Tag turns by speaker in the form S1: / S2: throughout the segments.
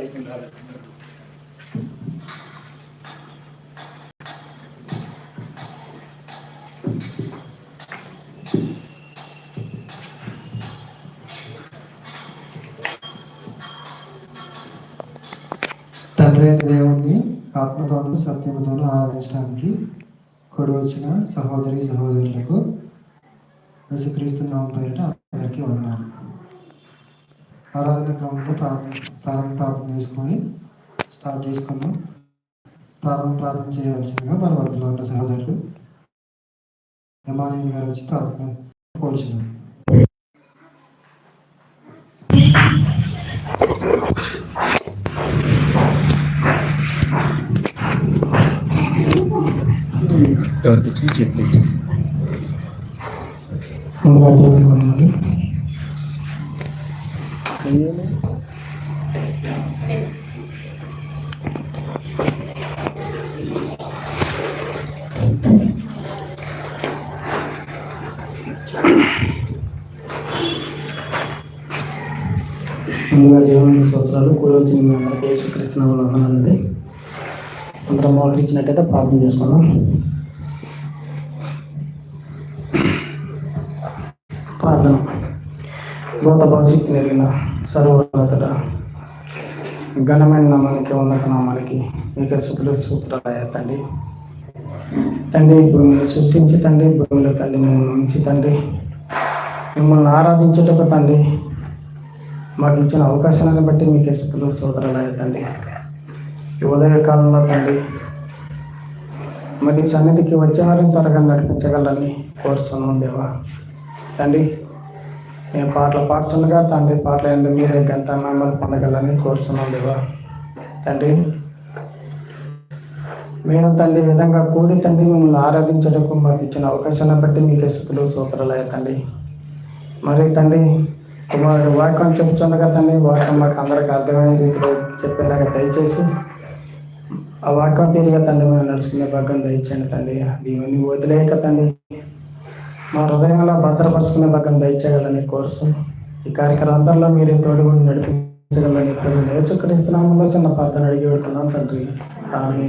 S1: పైకి
S2: తండ్రి దేవుణ్ణి ఆత్మతోనూ సత్యముతోనూ ఆరాధించడానికి కొడు వచ్చిన సహోదరి సహోదరులకు యేసుక్రీస్తు నామం పేరిట అందరికీ వందనాలు. ఆరాధన క్రమంలో ప్రారంభ ప్రారంభ ప్రార్థన చేసుకొని స్టార్ట్ చేసుకున్నాం ప్రారంభ ప్రార్థన చేయవలసిందిగా మన వద్దలో ఉన్న సహోదరులు యమాని గారు వచ్చి ప్రార్థన కోరుచున్నాం
S3: ఎవరికి ఇచ్చిన చేతులు ఇచ్చేసి
S2: ముందుగా దేవుని వందనాలు. ముందుగా దేవుని స్తోత్రాలు కూడా వచ్చిన మీ అందరికీ యేసుక్రీస్తునామములో వందనాలండి. అందరం మోకరించినట్టయితే ప్రార్థన చేసుకుందాం. ప్రార్థన. గోత భవిష్యత్తు సర్వోన్నతుడ. ఘనమైన నామానికి ఉన్నత నామానికి మీకు శుతులు సూత్రాలు తండ్రి. తండ్రి భూమిని సృష్టించి తండ్రి భూమిలో తండ్రి మిమ్మల్ని ఉంచి తండ్రి. మిమ్మల్ని ఆరాధించేటప్పుడు తండ్రి. మాకు ఇచ్చిన అవకాశాలను బట్టి మీకు శుతులు సూత్రాలయ తండ్రి. ఈ ఉదయ కాలంలో తండ్రి మరి సన్నిధికి వచ్చే వారిని త్వరగా నడిపించగలని కోరుస్తున్నాం దేవా. తండ్రి మేము పాటలు పాడుతుండగా తండ్రి పాటలు ఎందుకు మీరే గంట మమ్మల్ని పొందగలని కోరుతున్నాం దేవా. తండ్రి మేము తండ్రి విధంగా కూడి తండ్రి మిమ్మల్ని ఆరాధించడానికి మాకు ఇచ్చిన అవకాశాన్ని బట్టి మీ స్థుతులు సూత్రాలయ్య తండ్రి. మరి తండ్రి కుమారుడు వాక్యం చెప్తుండగా తండ్రి వాక్యం మాకు అందరికి అర్థమయ్యే రీతిలో చెప్పేలాగా దయచేసి ఆ వాక్యం తిరిగి తండ్రి మేము నడుచుకునే భాగం దయచేయండి తండ్రి. దీవెని వదిలేక తండ్రి. మా హృదయంలో భద్రపరుచుకునే భాగం దయచేయాలని కోరుసు ఈ కార్యక్రమం అందరిలో మీరే తోడుగుండి నడిపించగలని ప్రభు నేర్చుకరిస్తున్నాములో చిన్న ప్రార్థన అడిగి ఉంటున్నాం తండ్రి. ఆమె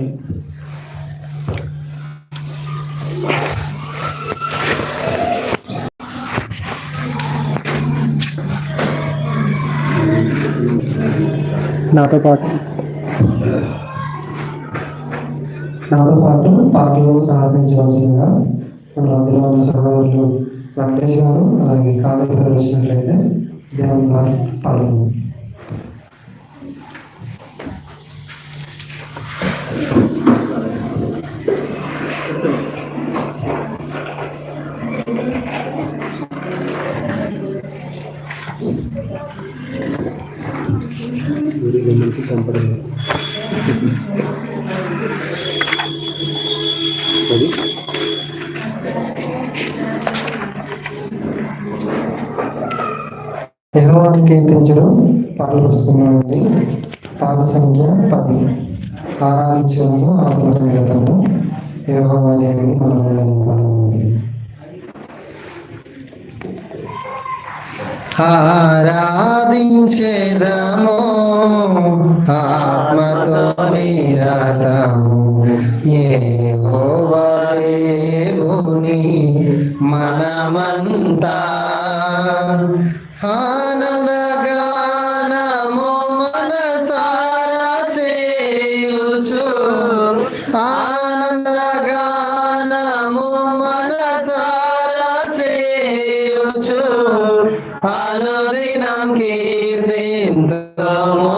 S2: నాతో పాటు నాతో పాటు పాటలు సహకరించవలసిందిగా మన అందులో ఉన్న సహోదరులు వెంకటేష్ గారు అలాగే కాలేజీ గారు వచ్చినట్లయితే దేవుని గారు పాల్గొన్నారు
S3: ఊరికి కనపడదు అది
S2: కీర్తించడం పాటల పుస్తకంలో ఉంది పాట సంఖ్య పది ఆరాధించడము ఆత్మవేదము యోగవాదేవిని మనం ఉండదు ఆరాధించేదము ఆత్మతో నిరతము ఏ దేవుని మనమంతా ఆనందగానము మనసారా చేయుచు. ఆనందగానము మనసారా చేయుచు. అనుదినం కీర్తింతము.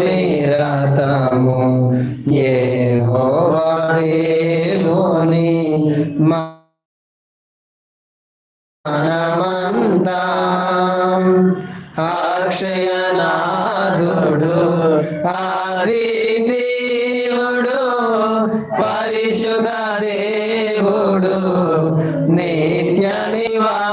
S2: నిరతము ఏ హోవాదేవుని మనమంతా అక్షయనాథుడు అద్వితీయుడు పరిశుద్ధ దేవుడు నిత్య నివాసియు.